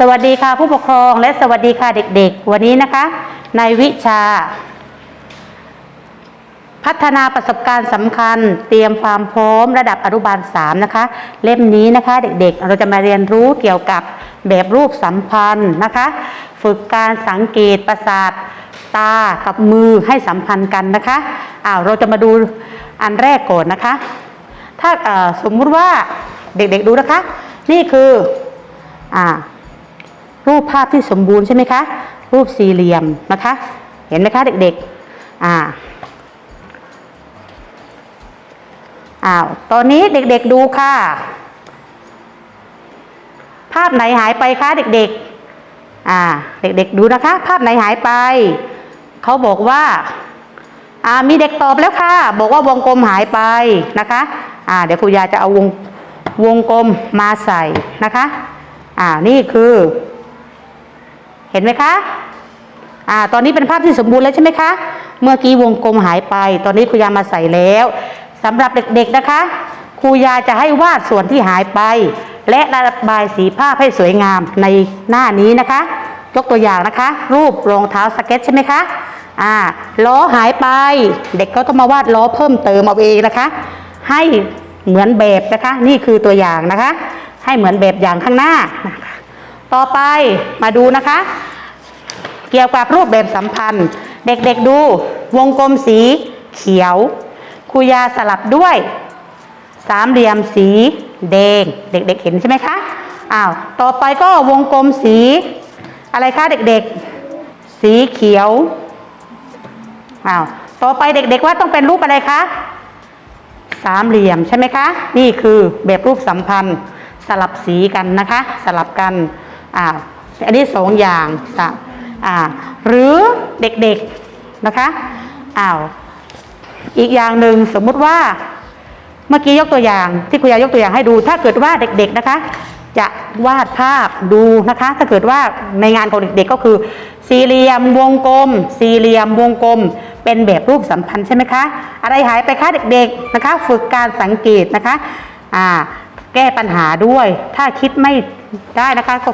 สวัสดีค่ะผู้ปกครองและสวัสดีค่ะเด็กๆ วันนี้นะคะ ในวิชา พัฒนาประสบการณ์สำคัญ เตรียมความพร้อมระดับอนุบาล3นะคะ เล่มนี้นะคะเด็กๆ เราจะมาเรียนรู้เกี่ยวกับแบบรูปสัมพันธ์นะคะ ฝึกการสังเกตประสาทตากับมือให้สัมพันธ์กันนะคะอ้าวเราจะมาดูอันแรกก่อนนะคะ ถ้าสมมุติว่าเด็กๆดูนะคะ นี่คืออ่า รูปภาพที่สมบูรณ์ใช่ไหมคะ รูปสี่เหลี่ยมนะคะ เห็นไหมคะเด็กๆ อ่าอ้าว ตอนนี้เด็กๆดูค่ะ ภาพไหนหายไปคะเด็กๆ อ่า เด็กๆดูนะคะ ภาพไหนหายไป เขาบอกว่า อ่า มีเด็กตอบแล้วค่ะ บอกว่าวงกลมหายไปนะคะ อ่า เดี๋ยวครูยาจะเอาวงวงกลมมาใส่นะคะ อ่า นี่คือ ห็นไหมคะอ่าตอนนี้เป็นภาพที่สมบูรณ์แล้วใช่ไหมคะ เมื่อกี้วงกลมหายไป ตอนนี้ครูยามาใส่แล้วสำหรับเด็กๆนะคะ ครูยาจะให้วาดส่วนที่หายไป และระบายสีภาพให้สวยงามในหน้านี้นะคะ ยกตัวอย่างนะคะ รูปรองเท้าสเก็ตใช่ไหมคะอ่าล้อหายไป เด็กก็ต้องมาวาดล้อเพิ่มเติมเอาเองนะคะ ให้เหมือนแบบนะคะ นี่คือตัวอย่างนะคะ ให้เหมือนแบบอย่างข้างหน้านะคะ ต่อไปมาดูนะคะ เกี่ยวกับรูปแบบสัมพันธ์ เด็กๆดูวงกลมสีเขียวครูยาสลับด้วย สามเหลี่ยมสีแดง เด็กๆเห็นใช่ไหมคะอ้าวต่อไปก็วงกลมสี อะไรคะเด็กๆ สีเขียวอ้าวต่อไปเด็กๆว่าต้องเป็นรูปอะไรคะสามเหลี่ยมใช่ไหมคะ นี่คือแบบรูปสัมพันธ์สลับสีกันนะคะ สลับกัน อ่าอันนี้สองอย่างสะอ่าหรือเด็กๆนะคะอ้าวอีกอย่างหนึ่งสมมุติว่าเมื่อกี้ยกตัวอย่างที่คุณยายยกตัวอย่างให้ดู ถ้าเกิดว่าเด็กๆนะคะ จะวาดภาพดูนะคะ ถ้าเกิดว่าในงานของเด็กๆก็คือ สี่เหลี่ยมวงกลม สี่เหลี่ยมวงกลม เป็นแบบรูปสัมพันธ์ใช่ไหมคะ อะไรหายไปคะเด็กๆนะคะ ฝึกการสังเกตนะคะอ่าแก้ปัญหาด้วย ถ้าคิดไม่ ได้นะคะก็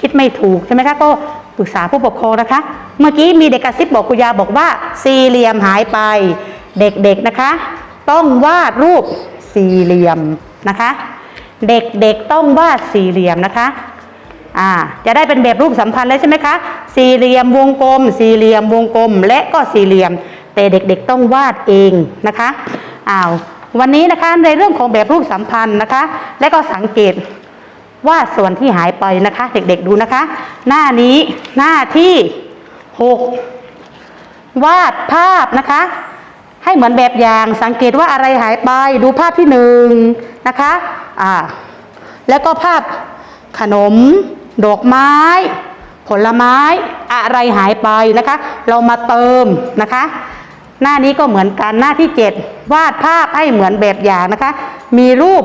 คิดไม่ถูกใช่ไหมคะก็ปรึกษาผู้ปกครองนะคะ เมื่อกี้มีเด็กกระซิบบอกคุณยาบอกว่าสี่เหลี่ยมหายไป เด็กๆนะคะ ต้องวาดรูปสี่เหลี่ยมนะคะ เด็กๆต้องวาดสี่เหลี่ยมนะคะอ่าจะได้เป็นแบบรูปสัมพันธ์แล้วใช่ไหมคะสี่เหลี่ยมวงกลม สี่เหลี่ยมวงกลม และก็สี่เหลี่ยม แต่เด็กๆต้องวาดเองนะคะอ้าววันนี้นะคะในเรื่องของแบบรูปสัมพันธ์นะคะ และก็สังเกต วาดส่วนที่หายไปนะคะ เด็กๆดูนะคะ หน้านี้หน้าที่หกวาดภาพนะคะ ให้เหมือนแบบอย่างสังเกตว่าอะไรหายไปดูภาพที่หนึ่งนะคะอ่าแล้วก็ภาพขนม ดอกไม้ ผลไม้อะไรหายไปนะคะ เรามาเติมนะคะ หน้านี้ก็เหมือนกันหน้าที่ 7 วาดภาพให้เหมือนแบบอย่างนะคะ มีรูป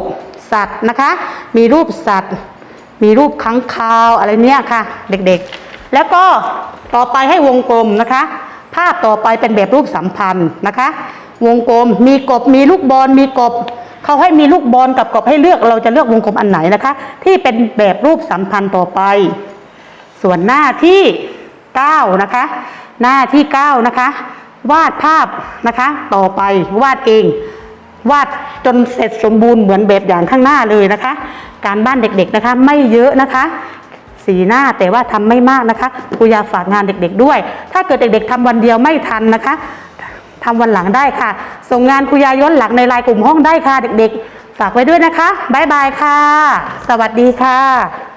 สัตว์นะคะ มีรูปสัตว์ มีรูปค้างคาวอะไรเนี้ยค่ะ เด็กๆ แล้วก็ต่อไปให้วงกลมนะคะ ภาพต่อไปเป็นแบบรูปสัมพันธ์นะคะ วงกลมมีกบมีลูกบอลมีกบเขาให้มีลูกบอลกับกบให้เลือกเราจะเลือกวงกลมอันไหนนะคะ ที่เป็นแบบรูปสัมพันธ์ต่อไป ส่วนหน้าที่9นะคะ หน้าที่9นะคะ วาดภาพนะคะ ต่อไปวาดเอง วาดจนเสร็จสมบูรณ์เหมือนแบบอย่างข้างหน้าเลยนะคะ การบ้านเด็กๆนะคะ ไม่เยอะนะคะสีหน้าแต่ว่าทำไม่มากนะคะครูอยากฝากงานเด็กๆด้วย ถ้าเกิดเด็กๆทำวันเดียวไม่ทันนะคะทำวันหลังได้ค่ะ ส่งงานครูยาย้อนหลังในไลน์กลุ่มห้องได้ค่ะเด็กๆ ฝากไว้ด้วยนะคะบ๊ายบายค่ะ สวัสดีค่ะ